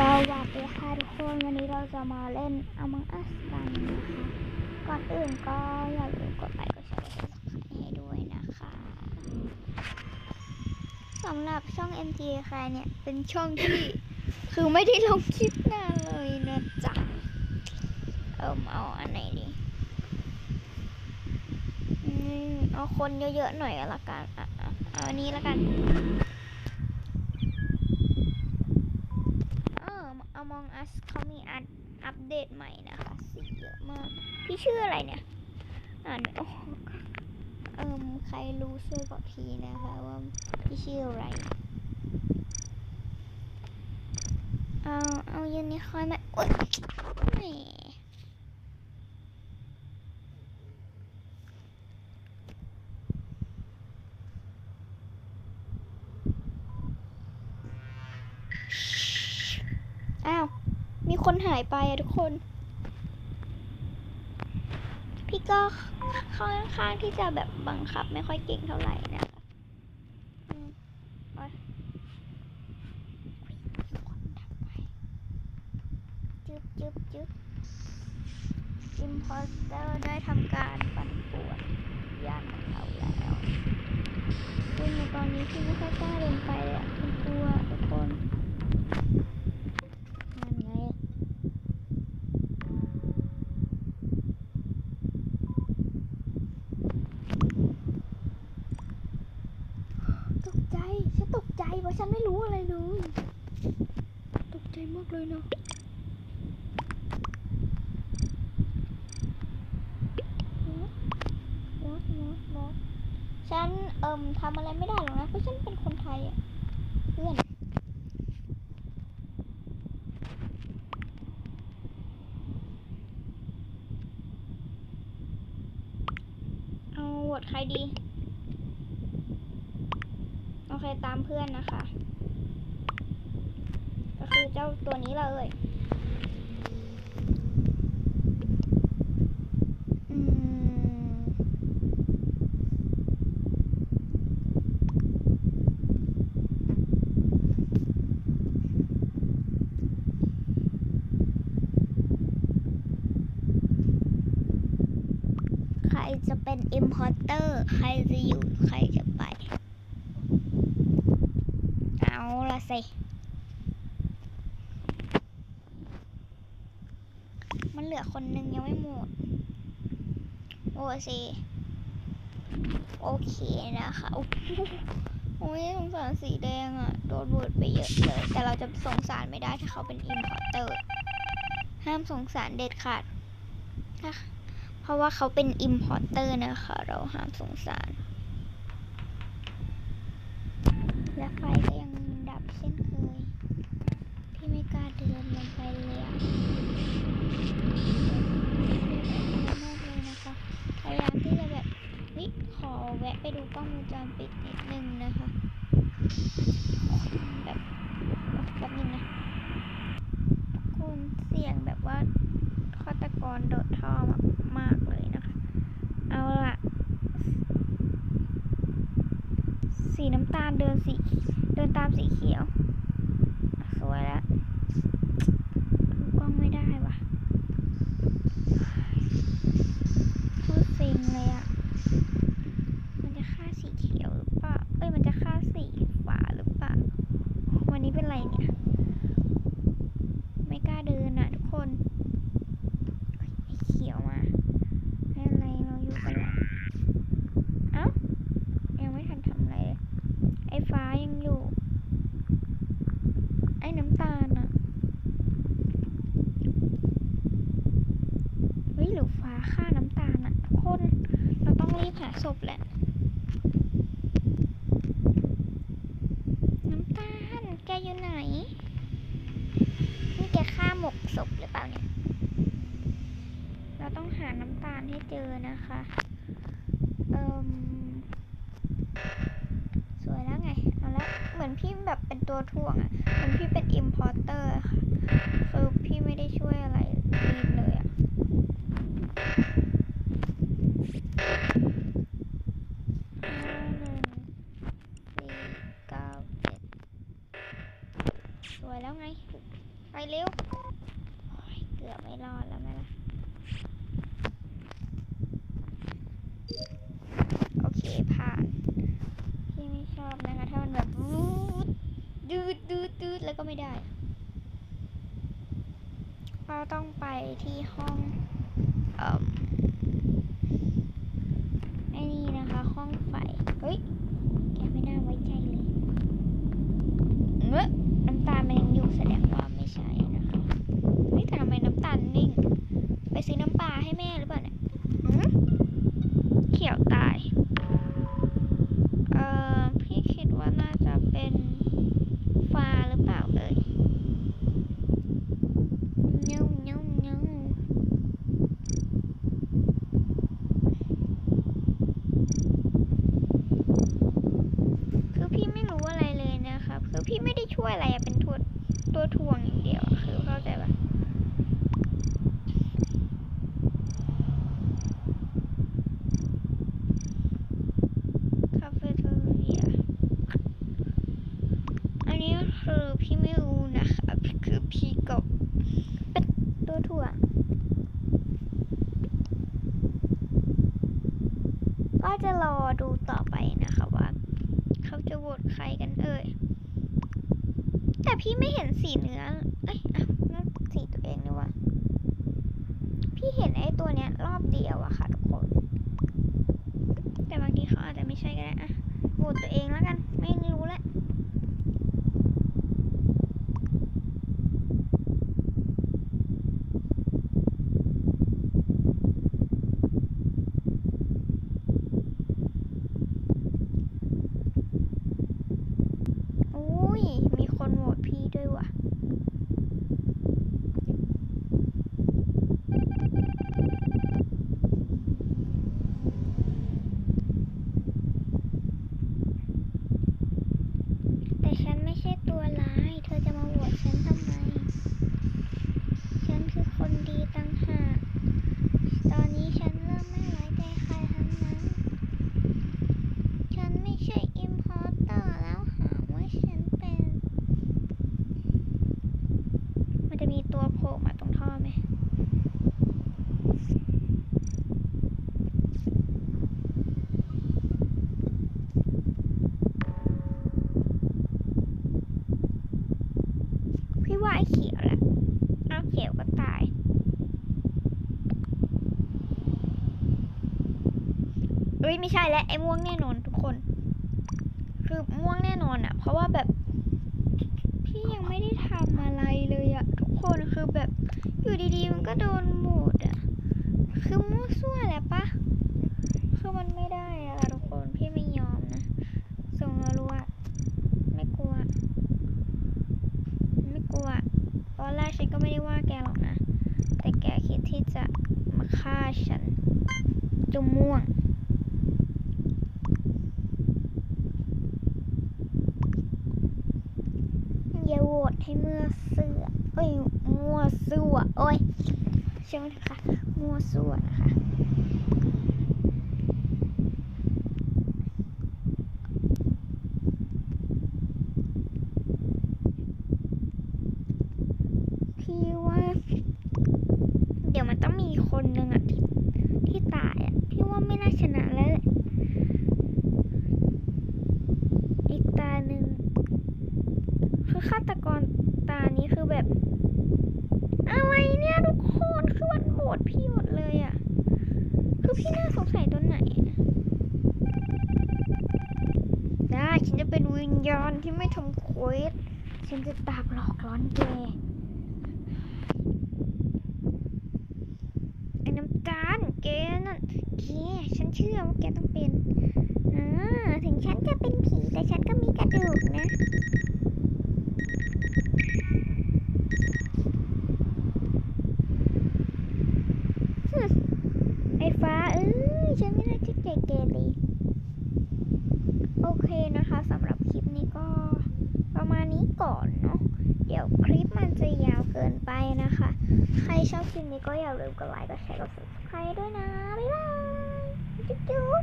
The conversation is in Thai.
สวัสดีค่ะทุกคนวันนี้เราจะมาเล่น Among Us กันนะคะ ก่อนอื่นก็อย่าลืมกดไลค์กดแชร์กด subscribe ให้ด้วยนะคะสำหรับช่อง MG ใครเนี่ย เป็นช่องที่ คือไม่ได้ลงคลิปนานเลยนะจ๊ะ เอิมเอาอันไหนดีอืมเอาคนเยอะๆหน่อยละกันอะอะเอาอันนี้ละกัน เออ Among Us เขามีอัดอัปเดตใหม่นะคะสีเยอะมาก พี่ชื่ออะไรเนี่ย อ่านไม่ออกเอิมใครรู้ช่วยบอกทีนะคะว่าพี่ชื่ออะไร เอาเอายูนิคอร์นมาโอ๊ยแหม อ้าว มีคนหายไปอะทุกคน พี่ก็ค่อนข้างที่จะแบบบังคับไม่ค่อยเก่งเท่าไหร่นะอืมจึ๊บจึ๊บจึ๊บอิมพอสเตอร์ได้ทำการปั่นป่วนย่านของเราแล้วซึ่งในตอนนี้พี่ไม่ค่อยกล้าเดินไปเลยอะคุณกลัวทุกคนนไง ตกใจ ฉันตกใจเพราะ ฉันไม่รู้อะไรเลยตกใจมากเลยเนาะฉันเอิ่มทำอะไรไม่ได้หรอกนะเพราะฉันเป็นคนไทยอะเพื่อนเอาโหวตใครดี เคตามเพื่อนนะคะ ก็คือเจ้าตัวนี้เลยอืมใครจะเป็น importer ใครจะอยู่ ใครจะไป เอาละ สิมันเหลือคนหนึ่งยังไม่หมด โอ้สิโอเคนะคะโอ้ยสงสารสีแดงอะ่ะโดนบูดไปเยอะเลย แต่เราจะสงสารไม่ได้ถ้าเขาเป็นอิมพอร์เตอร์ ห้ามสงสารเด็ดขาดนะเพราะว่าเขาเป็นอิมพอร์เตอร์นะคะ เราห้ามสงสาร และไฟก็ยัง เช่นเคย พี่ไม่กล้าเดินลงไปเลยอะมากเลยนะคะพยายามที่จะแบบเฮ้ยขอแวะไปดูกล้องวงจรปิดนิดนึงนะคะแบบแบบนึงนะคุณเสี่ยงแบบว่าฆาตกรโดดท่อมามากเลยนะคะ เอาละสีน้ำตาลเดินสีเดินตามสีเขียว สวยแล้วดูกล้องไม่ได้วะพูดซิงเลยอะมันจะฆ่าสีเขียวหรือเปล่า เอ้ย มันจะฆ่าสีฟ้าหรือเปล่า วันนี้เป็นไรเนี่ย ไม่กล้าเดินอะทุกคนเฮ้ยไอ้เขียวมาให้อะไรเราอยู่กันละเอ้า ยังไม่ทันทำอะไรเลย ไอ้ฟ้ายังอยู่ ไอ้น้ำตาลอะเฮ้ยหรือฟ้าฆ่าน้ำตาลอะทุกคน เราต้องรีบหาศพแหละ น้ำตาล แกอยู่ไหน นี่แกฆ่าหมกศพหรือเปล่าเนี่ย เราต้องหาน้ำตาลให้เจอนะคะ เอิมสวยแล้วไง เอาละ เหมือนพี่แบบเป็นตัวถ่วงอะ่ะเหมือนพี่เป็นอิมพอร์เตอร์ค่ะ คือพี่ไม่ได้ช่วยอะไรรีบเลยอะ่ะห้าหนึ่งสี่เก้าเจ็ดส วยแล้วไง ไปเร็ว เกือบไม่รอดแล้วไหมล่ะ โอเค ผ่าน พี่ไม่ชอบนะคะ ถ้ามันแบบวูดดูดดูดดูดแล้วก็ไม่ได้ เราต้องไปที่ห้องเอ่อไอ้นี่นะคะ ห้องไฟ เฮ้ย แกไม่น่าไว้ใจเลยเอ้อน้ำตาลมันยังอยู่แสดงว่าไม่ ใช่นะคะเฮ้ยแต่ทำไมน้ำตาลนิ่ง ไปซื้อน้ำปลาให้แม่หรือเปล่าเนี่ยหืมเขียวตาย เอ่อ พี่คิดว่าน่าจะเป็นฟ้าหรือเปล่าเอ่ยเงี้ยวเงี้ยวเงี้ยวคือพี่ไม่รู้อะไรเลยนะครับ คือพี่ไม่ได้ช่วยอะไรอะเป็นตัวตัวทวงอย่างเดียวอะคือเข้าใจปะคาเฟ่เทอเรีย อันนี้คือพี่ไม่รู้นะคะคือพี่กบเป็นตัวถ่วงก็จะรอดูต่อไปนะคะว่า เขาจะโหวตใครกันเอ่ย แต่พี่ไม่เห็นสีเนื้อ เอ้ยอะนั่นสีตัวเองนี่วะพี่เห็นไอ้ตัวเนี้ยรอบเดียวอะค่ะทุกคน แต่บางทีเขาอาจจะไม่ใช่ก็ได้อะโหวตตัวเองแล้วกัน ไม่รู้แหละ อุ้ย มีคนโหวตพี่ด้วยว่ะ แต่ฉันไม่ใช่ตัวร้าย เธอจะมาโหวตฉันทำไม ฉันคือคนดีตั้งหาก ตอนนี้ฉันเริ่มไม่ไว้ใจใครทั้งนั้น ฉันไม่ใช่อิมพอร์เตอร์แล้วหาว่าฉันเป็น มันจะมีตัวโผล่มาตรงท่อไหม พี่ว่า ไอ้เขียวแหละเอาเขียวก็ตาย เอ้ยไม่ใช่แล้วไอ้ม่วงแน่นอนทุกคน คือม่วงแน่นอนอะเพราะว่าแบบพี่ยังไม่ได้ทำอะไรเลยอะทุกคนคือแบบอยู่ดีๆมันก็โดนหมดอะคือมั่วซั่วแหละปะคือมันไม่ได้อะค่ะทุกคนพี่ไม่ยอมนะส่งรัวๆไม่กลัว ไม่กลัว ตอนแรกฉันก็ไม่ได้ว่าแกหรอกนะ แต่แกคิดที่จะมาฆ่าฉัน เจาม่วง อย่าโหวตให้เมื่อเสือเอ้ยมั่วสั่วโอ้ยใช่ไหมคะมั่วสั่วนะคะ พี่ว่า เดี๋ยวมันต้องมีคนหนึ่งอะที่ที่ตายอะพี่ว่าไม่น่าชนะแล้วแหละ อีกตาหนึ่ง คือฆาตกรตานี้คือแบบ อะไรเนี่ยทุกคนคือมันโหดพี่หมดเลยอะคือพี่น่าสงสัยตัวไหนอะได้ฉันจะเป็นวิญญาณที่ไม่ทำเควสฉันจะตามหลอกล้อนแกไอ้น้ำตาลแกนั่นแกฉันเชื่อว่าแกต้องเป็น อ่า ถึงฉันจะเป็นผีแต่ฉันก็มีกระดูกนะ ไอ้ฟ้าเอ้ยฉันไม่น่าจะเกเกเลย โอเคนะคะสำหรับคลิปนี้ก็ประมาณนี้ก่อนเนาะเดี๋ยวคลิปมันจะยาวเกินไปนะคะ ใครชอบคลิปนี้ก็อย่าลืมกดไลค์ กดแชร์ กด subscribe ด้วยนะ บ๊ายบาย จุ๊บจุ๊บ